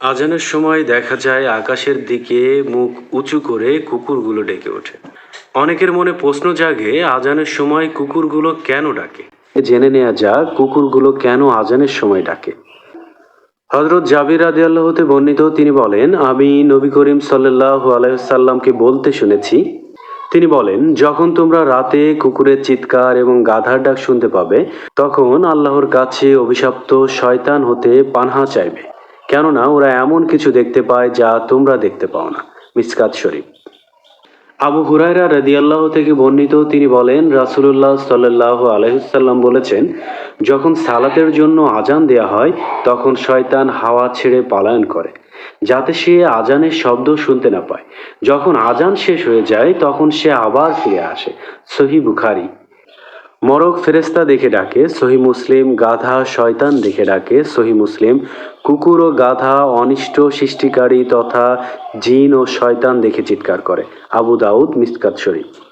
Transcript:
আজানের সময় দেখা যায় আকাশের দিকে মুখ উঁচু করে কুকুরগুলো ডেকে ওঠে। অনেকের মনে প্রশ্ন জাগে, আজানের সময় কুকুরগুলো কেন ডাকে? জেনে নেওয়া যাক, কুকুরগুলো কেন আজানের সময় ডাকে? হজরত জাবির রাজি আল্লাহতে বর্ণিত তিনি বলেন, আমি নবী করিম সাল্লাহ আলাইসাল্লামকে বলতে শুনেছি তিনি বলেন, যখন তোমরা রাতে কুকুরের চিৎকার এবং গাধার ডাক শুনতে পাবে, তখন আল্লাহর কাছে অভিশপ্ত শয়তান হতে পানহা চাইবে। কেননা ওরা এমন কিছু দেখতে পায় যা তোমরা দেখতে পাও না। মিসকাত শরীফ। আবু হুরায়রা রাদিয়াল্লাহ থেকে বর্ণিত, তিনি বলেন, রাসূলুল্লাহ সাল্লাহ আলহিসাল্লাম বলেছেন, যখন সালাতের জন্য আজান দেয়া হয়, তখন শয়তান হাওয়া ছেড়ে পালায়ন করে। যাতে সে আজানের শব্দ শুনতে না পায়। যখন আজান শেষ হয়ে যায়, তখন সে আবার ফিরে আসে। সহি বুখারি। মরক ফেরেস্তা দেখে ডাকে, সহি মুসলিম গাধা শয়তান দেখে ডাকে, সহি মুসলিম কুকুর ও গাধা অনিষ্ট সৃষ্টিকারী তথা জিন ও শয়তান দেখে চিৎকার করে। আবু দাউদ মিসকাত শরীফ।